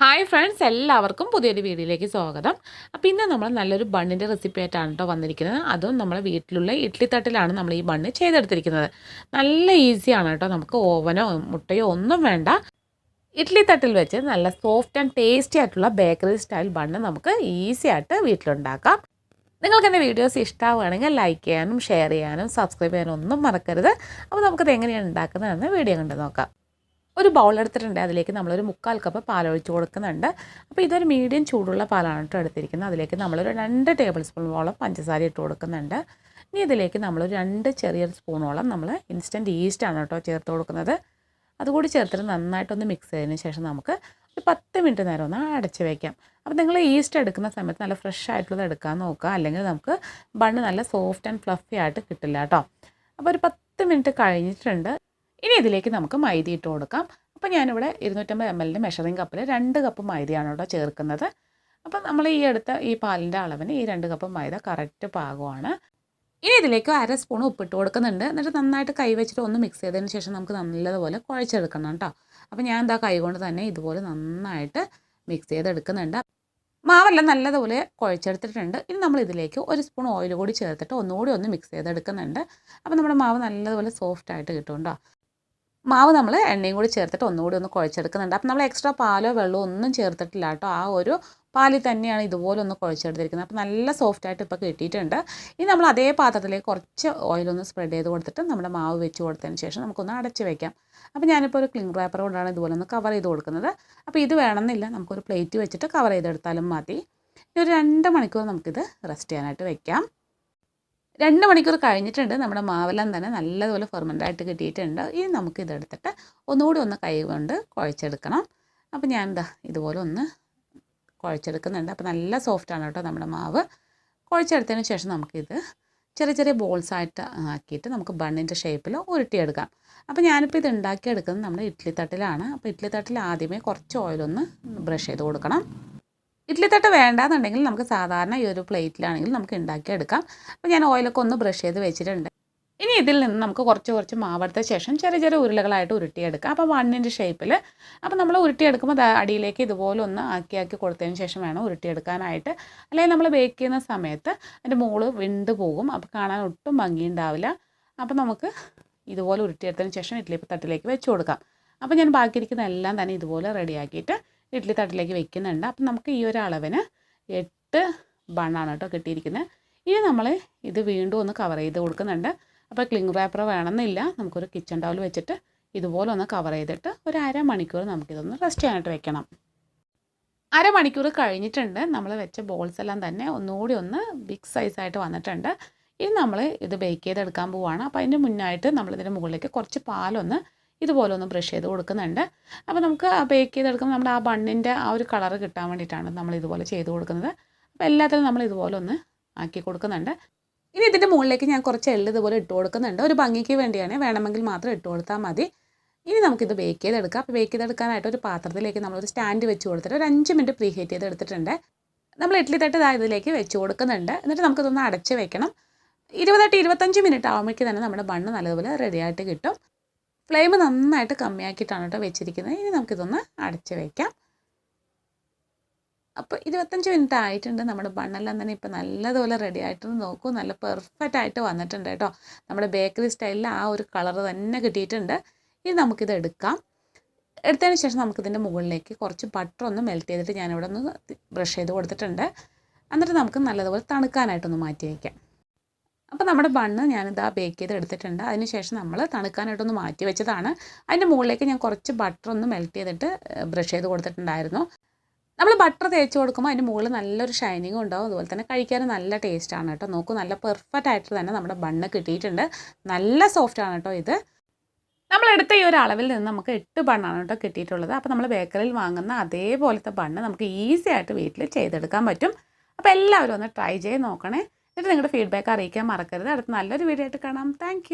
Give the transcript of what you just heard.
Hi friends എല്ലാവർക്കും പുതിയൊരു വീഡിയോയിലേക്ക് സ്വാഗതം. അപ്പോൾ ഇന്ന് നമ്മൾ നല്ലൊരു ബണ്ണിന്റെ റെസിപ്പി ആയിട്ടാണ് കേട്ടോ വന്നിരിക്കുന്നത്. അതും നമ്മളെ വീട്ടിലുള്ള ഇഡ്ഡലി തട്ടിലാണ് നമ്മൾ ഈ ബണ്ണ് ചെയ്തെടുത്തിരിക്കുന്നത്. നല്ല ഈസിയാണ് കേട്ടോ നമുക്ക് ഓവനോ മുട്ടയോ ഒന്നും വേണ്ട. ഇഡ്ഡലി തട്ടിൽ വെച്ച് നല്ല സോഫ്റ്റ് ആൻഡ് ടേസ്റ്റി ആയിട്ടുള്ള ബേക്കറി സ്റ്റൈൽ ബണ്ണ് നമുക്ക് ഈസി ആയിട്ട് വീട്ടിലുണ്ടാക്കാം. നിങ്ങൾക്ക് എന്റെ വീഡിയോസ് ഇഷ്ടമാവുകയാണെങ്കിൽ ലൈക്ക് ചെയ്യാനും ഷെയർ ചെയ്യാനും സബ്സ്ക്രൈബ് ചെയ്യാനും ഒന്നും മറക്കരുത്. അപ്പോൾ നമുക്കത് എങ്ങനെയാണ് ഉണ്ടാക്കുന്നതെന്ന് വീഡിയോ കണ്ട് നോക്കാം. ഒരു ബൗൾ എടുത്തിട്ടുണ്ട്. അതിലേക്ക് നമ്മളൊരു മുക്കാൽ കപ്പ് പാലൊഴിച്ച് കൊടുക്കുന്നുണ്ട്. അപ്പോൾ ഇതൊരു മീഡിയം ചൂടുള്ള പാലാണ് കേട്ടോ എടുത്തിരിക്കുന്നത്. അതിലേക്ക് നമ്മളൊരു രണ്ട് ടേബിൾ സ്പൂണോളം പഞ്ചസാര ഇട്ട് കൊടുക്കുന്നുണ്ട്. ഇനി ഇതിലേക്ക് നമ്മൾ രണ്ട് ചെറിയ സ്പൂണോളം നമ്മൾ ഇൻസ്റ്റന്റ് ഈസ്റ്റാണ് കേട്ടോ ചേർത്ത് കൊടുക്കുന്നത്. അതുകൂടി ചേർത്തിട്ട് നന്നായിട്ടൊന്ന് മിക്സ് ചെയ്തതിന് ശേഷം നമുക്ക് ഒരു പത്ത് മിനിറ്റ് നേരം ഒന്ന് അടച്ച് വയ്ക്കാം അപ്പോൾ നിങ്ങൾ ഈസ്റ്റ് എടുക്കുന്ന സമയത്ത് നല്ല ഫ്രഷ് ആയിട്ടുള്ളത് എടുക്കാൻ നോക്കുക. അല്ലെങ്കിൽ നമുക്ക് ബണ്ണ് നല്ല സോഫ്റ്റ് ആൻഡ് ഫ്ലഫി ആയിട്ട് കിട്ടില്ല കേട്ടോ അപ്പോൾ ഒരു പത്ത് മിനിറ്റ് കഴിഞ്ഞിട്ടുണ്ട്. ഇനി ഇതിലേക്ക് നമുക്ക് മൈദ ഇട്ട് കൊടുക്കാം. അപ്പോൾ ഞാനിവിടെ ഇരുന്നൂറ്റമ്പത് എം എല്ലിന്റെ മെഷറിംഗ് കപ്പിൽ രണ്ട് കപ്പ് മൈദയാണ് കേട്ടോ ചേർക്കുന്നത്. അപ്പം നമ്മൾ ഈ എടുത്ത ഈ പാലിന്റെ അളവിന് ഈ രണ്ട് കപ്പ് മൈദ കറക്റ്റ് പാകമാണ്. ഇനി ഇതിലേക്ക് അര സ്പൂൺ ഉപ്പിട്ട് കൊടുക്കുന്നുണ്ട്. എന്നിട്ട് നന്നായിട്ട് കൈ വെച്ചിട്ട് ഒന്ന് മിക്സ് ചെയ്തതിന് ശേഷം നമുക്ക് നല്ലതുപോലെ കുഴച്ചെടുക്കണം കേട്ടോ അപ്പോൾ ഞാൻ എന്താ കൈ കൊണ്ട് തന്നെ ഇതുപോലെ നന്നായിട്ട് മിക്സ് ചെയ്തെടുക്കുന്നുണ്ട്. മാവെല്ലാം നല്ലതുപോലെ കുഴച്ചെടുത്തിട്ടുണ്ട്. ഇനി നമ്മൾ ഇതിലേക്ക് ഒരു സ്പൂൺ ഓയിൽ കൂടി ചേർത്തിട്ട് ഒന്നുകൂടി ഒന്ന് മിക്സ് ചെയ്തെടുക്കുന്നുണ്ട്. അപ്പോൾ നമ്മുടെ മാവ് നല്ലതുപോലെ സോഫ്റ്റ് ആയിട്ട് കിട്ടും കേട്ടോ മാവ് നമ്മൾ എണ്ണയും കൂടി ചേർത്തിട്ട് ഒന്നുകൂടി ഒന്ന് കുഴച്ചെടുക്കുന്നുണ്ട്. അപ്പം നമ്മൾ എക്സ്ട്രാ പാലോ വെള്ളമോ ഒന്നും ചേർത്തിട്ടില്ല കേട്ടോ. ആ ഒരു പാലിൽ തന്നെയാണ് ഇതുപോലെ ഒന്ന് കുഴച്ചെടുത്തിരിക്കുന്നത്. അപ്പോൾ നല്ല സോഫ്റ്റ് ആയിട്ട് ഇപ്പോൾ കിട്ടിയിട്ടുണ്ട്. ഇനി നമ്മൾ അതേ പാത്രത്തിലേക്ക് കുറച്ച് ഓയിലൊന്ന് സ്പ്രെഡ് ചെയ്ത് കൊടുത്തിട്ട് നമ്മുടെ മാവ് വെച്ച് കൊടുത്തതിന് ശേഷം നമുക്കൊന്ന് അടച്ച് വയ്ക്കാം അപ്പോൾ ഞാനിപ്പോൾ ഒരു ക്ലിംഗ് പേപ്പർ കൊണ്ടാണ് ഇതുപോലെ ഒന്ന് കവർ ചെയ്ത് കൊടുക്കുന്നത്. അപ്പോൾ ഇത് വേണമെന്നില്ല. നമുക്കൊരു പ്ലേറ്റ് വെച്ചിട്ട് കവർ ചെയ്തെടുത്താലും മതി. ഒരു രണ്ട് മണിക്കൂർ നമുക്കിത് റെസ്റ്റ് ചെയ്യാനായിട്ട് വെക്കാം. രണ്ട് മണിക്കൂർ കഴിഞ്ഞിട്ടുണ്ട്. നമ്മുടെ മാവെല്ലാം തന്നെ നല്ലതുപോലെ ഫെർമെന്റായിട്ട് കിട്ടിയിട്ടുണ്ട്. ഇനി നമുക്ക് ഇതെടുത്തിട്ട് ഒന്നുകൂടി ഒന്ന് കൈ കൊണ്ട് കുഴച്ചെടുക്കണം. അപ്പോൾ ഞാൻ എന്താ ഇതുപോലെ ഒന്ന് കുഴച്ചെടുക്കുന്നുണ്ട്. അപ്പോൾ നല്ല സോഫ്റ്റാണ് കേട്ടോ നമ്മുടെ മാവ്. കുഴച്ചെടുത്തതിന് ശേഷം നമുക്കിത് ചെറിയ ചെറിയ ബോൾസ് ആയിട്ട് ആക്കിയിട്ട് നമുക്ക് ബണ്ണിന്റെ ഷേപ്പിൽ ഉരുട്ടിയെടുക്കാം. അപ്പോൾ ഞാനിപ്പോൾ ഇത് ഉണ്ടാക്കിയെടുക്കുന്നത് നമ്മുടെ ഇഡ്ഡലി തട്ടിലാണ്. അപ്പോൾ ഇഡ്ഡലി തട്ടിൽ ആദ്യമേ കുറച്ച് ഓയിലൊന്ന് ബ്രഷ് ചെയ്ത് കൊടുക്കണം. ഇഡ്ഡലി തട്ട് വേണ്ടാന്നുണ്ടെങ്കിൽ നമുക്ക് സാധാരണ ഈ ഒരു പ്ലേറ്റിലാണെങ്കിൽ നമുക്ക് ഉണ്ടാക്കിയെടുക്കാം. അപ്പോൾ ഞാൻ ഓയിലൊക്കെ ഒന്ന് ബ്രഷ് ചെയ്ത് വെച്ചിട്ടുണ്ട്. ഇനി ഇതിൽ നിന്ന് നമുക്ക് കുറച്ച് കുറച്ച് മാവെടുത്ത ശേഷം ചെറിയ ചെറിയ ഉരുളകളായിട്ട് ഉരുട്ടിയെടുക്കാം. അപ്പോൾ വണ്ണിന്റെ ഷേപ്പിൽ അപ്പോൾ നമ്മൾ ഉരുട്ടിയെടുക്കുമ്പോൾ അടിയിലേക്ക് ഇതുപോലെ ഒന്ന് ആക്കി ആക്കി കൊടുത്തതിന് ശേഷം വേണം ഉരുട്ടിയെടുക്കാനായിട്ട്. അല്ലെങ്കിൽ നമ്മൾ ബേക്ക് ചെയ്യുന്ന സമയത്ത് അതിന്റെ മുകൾ വിണ്ട് പോകും. അപ്പോൾ കാണാൻ ഒട്ടും ഭംഗിയുണ്ടാവില്ല അപ്പോൾ നമുക്ക് ഇതുപോലെ ഉരുട്ടിയെടുത്തതിന് ശേഷം ഇഡ്ഡലി തട്ടിലേക്ക് വെച്ച് കൊടുക്കാം. അപ്പോൾ ഞാൻ ബാക്കിയിരിക്കുന്ന എല്ലാം തന്നെ ഇതുപോലെ റെഡിയാക്കിയിട്ട് ഇഡ്ഡലി തട്ടിലേക്ക് വെക്കുന്നുണ്ട്. അപ്പം നമുക്ക് ഈ ഒരു അളവിന് എട്ട് ബണ്ണാണ് കേട്ടോ കിട്ടിയിരിക്കുന്നത്. ഇനി നമ്മൾ ഇത് വീണ്ടും ഒന്ന് കവർ ചെയ്ത് കൊടുക്കുന്നുണ്ട്. അപ്പോൾ ക്ലിങ് പേപ്പർ വേണമെന്നില്ല. നമുക്കൊരു കിച്ചൺ ടവൽ വെച്ചിട്ട് ഇതുപോലെ ഒന്ന് കവർ ചെയ്തിട്ട് ഒരു അരമണിക്കൂർ നമുക്കിതൊന്ന് റെസ്റ്റ് ചെയ്യാനായിട്ട് വെക്കണം. അരമണിക്കൂർ കഴിഞ്ഞിട്ടുണ്ട്. നമ്മൾ വെച്ച ബോൾസ് എല്ലാം തന്നെ ഒന്നുകൂടി ഒന്ന് ബിഗ് സൈസായിട്ട് വന്നിട്ടുണ്ട്. ഇനി നമ്മൾ ഇത് ബേക്ക് ചെയ്തെടുക്കാൻ പോവുകയാണ് അപ്പോൾ അതിന്റെ മുന്നായിട്ട് നമ്മളിതിന്റെ മുകളിലേക്ക് കുറച്ച് പാലൊന്ന് ഇതുപോലെ ഒന്ന് ബ്രഷ് ചെയ്ത് കൊടുക്കുന്നുണ്ട്. അപ്പോൾ നമുക്ക് ബേക്ക് ചെയ്തെടുക്കുമ്പോൾ നമ്മുടെ ആ ബണ്ണിന്റെ ആ ഒരു കളർ കിട്ടാൻ വേണ്ടിയിട്ടാണ് നമ്മൾ ഇതുപോലെ ചെയ്ത് കൊടുക്കുന്നത്. അപ്പോൾ എല്ലാത്തിലും നമ്മൾ ഇതുപോലെ ഒന്ന് ആക്കി കൊടുക്കുന്നുണ്ട്. ഇനി ഇതിന്റെ മുകളിലേക്ക് ഞാൻ കുറച്ച് എള്ള് ഇതുപോലെ ഇട്ട് കൊടുക്കുന്നുണ്ട്. ഒരു ഭംഗിക്ക് വേണ്ടിയാണ്. വേണമെങ്കിൽ മാത്രം ഇട്ട് കൊടുത്താൽ മതി. ഇനി നമുക്കിത് ബേക്ക് ചെയ്തെടുക്കാം. അപ്പോൾ ബേക്ക് ചെയ്തെടുക്കാനായിട്ട് ഒരു പാത്രത്തിലേക്ക് നമ്മളൊരു സ്റ്റാൻഡ് വെച്ച് കൊടുത്തിട്ട് ഒരു അഞ്ച് മിനിറ്റ് പ്രീ ഹീറ്റ് ചെയ്ത് എടുത്തിട്ടുണ്ട്. നമ്മൾ ഇഡ്ഡലി തട്ട് ഇതാ ഇതിലേക്ക് വെച്ച് കൊടുക്കുന്നുണ്ട്. എന്നിട്ട് നമുക്കിതൊന്ന് അടച്ച് വെക്കണം. ഇരുപതെട്ട് ഇരുപത്തഞ്ച് മിനിറ്റ് ആകുമ്പോഴേക്ക് തന്നെ നമ്മുടെ ബണ്ണ് നല്ലതുപോലെ റെഡിയായിട്ട് കിട്ടും. ഫ്ലെയിം നന്നായിട്ട് കമ്മിയാക്കിയിട്ടാണ് കേട്ടോ വെച്ചിരിക്കുന്നത്. ഇനി നമുക്കിതൊന്ന് അടച്ച് വയ്ക്കാം അപ്പോൾ ഇരുപത്തഞ്ച് മിനിറ്റ് ആയിട്ടുണ്ട്. നമ്മുടെ ബണ്ണെല്ലാം തന്നെ ഇപ്പോൾ നല്ലതുപോലെ റെഡി ആയിട്ടുണ്ട്. നോക്കൂ നല്ല പെർഫെക്റ്റ് ആയിട്ട് വന്നിട്ടുണ്ട് കേട്ടോ. നമ്മുടെ ബേക്കറി സ്റ്റൈലിൽ ആ ഒരു കളർ തന്നെ കിട്ടിയിട്ടുണ്ട്. ഇനി നമുക്കിത് എടുക്കാം. എടുത്തതിന് ശേഷം നമുക്കിതിന്റെ മുകളിലേക്ക് കുറച്ച് ബട്ടർ ഒന്ന് മെൽറ്റ് ചെയ്തിട്ട് ഞാനിവിടെ ഒന്ന് ബ്രഷ് ചെയ്ത് കൊടുത്തിട്ടുണ്ട്. എന്നിട്ട് നമുക്ക് നല്ലതുപോലെ തണുക്കാനായിട്ടൊന്ന് മാറ്റി വയ്ക്കാം അപ്പോൾ നമ്മുടെ ബണ്ണ് ഞാനിതാ ബേക്ക് ചെയ്ത് എടുത്തിട്ടുണ്ട് അതിന് ശേഷം നമ്മൾ തണുക്കാനായിട്ടൊന്ന് മാറ്റി വെച്ചതാണ്. അതിന്റെ മുകളിലേക്ക് ഞാൻ കുറച്ച് ബട്ടർ ഒന്ന് മെൽറ്റ് ചെയ്തിട്ട് ബ്രഷ് ചെയ്ത് കൊടുത്തിട്ടുണ്ടായിരുന്നു. നമ്മൾ ബട്ടർ തേച്ച് കൊടുക്കുമ്പോൾ അതിന്റെ മുകളിൽ നല്ലൊരു ഷൈനിങ് ഉണ്ടാവും. അതുപോലെ തന്നെ കഴിക്കാൻ നല്ല ടേസ്റ്റാണ് കേട്ടോ. നോക്കൂ നല്ല പെർഫെക്റ്റ് ആയിട്ട് തന്നെ നമ്മുടെ ബണ്ണ് കിട്ടിയിട്ടുണ്ട്. നല്ല സോഫ്റ്റ് ആണ് കേട്ടോ ഇത്. നമ്മളെടുത്ത ഈ ഒരു അളവിൽ നിന്ന് നമുക്ക് എട്ട് ബണ്ണാണ് കേട്ടോ കിട്ടിയിട്ടുള്ളത്. അപ്പോൾ നമ്മൾ ബേക്കറിയിൽ വാങ്ങുന്ന അതേപോലത്തെ ബണ്ണ് നമുക്ക് ഈസി ആയിട്ട് വീട്ടിൽ ചെയ്തെടുക്കാൻ പറ്റും. അപ്പോൾ എല്ലാവരും ഒന്ന് ട്രൈ ചെയ്ത് നോക്കണേ. എന്നിട്ട് നിങ്ങളുടെ ഫീഡ്ബാക്ക് അറിയിക്കാൻ മറക്കരുത്. അടുത്ത നല്ലൊരു വീഡിയോ ആയിട്ട് കാണാം. താങ്ക്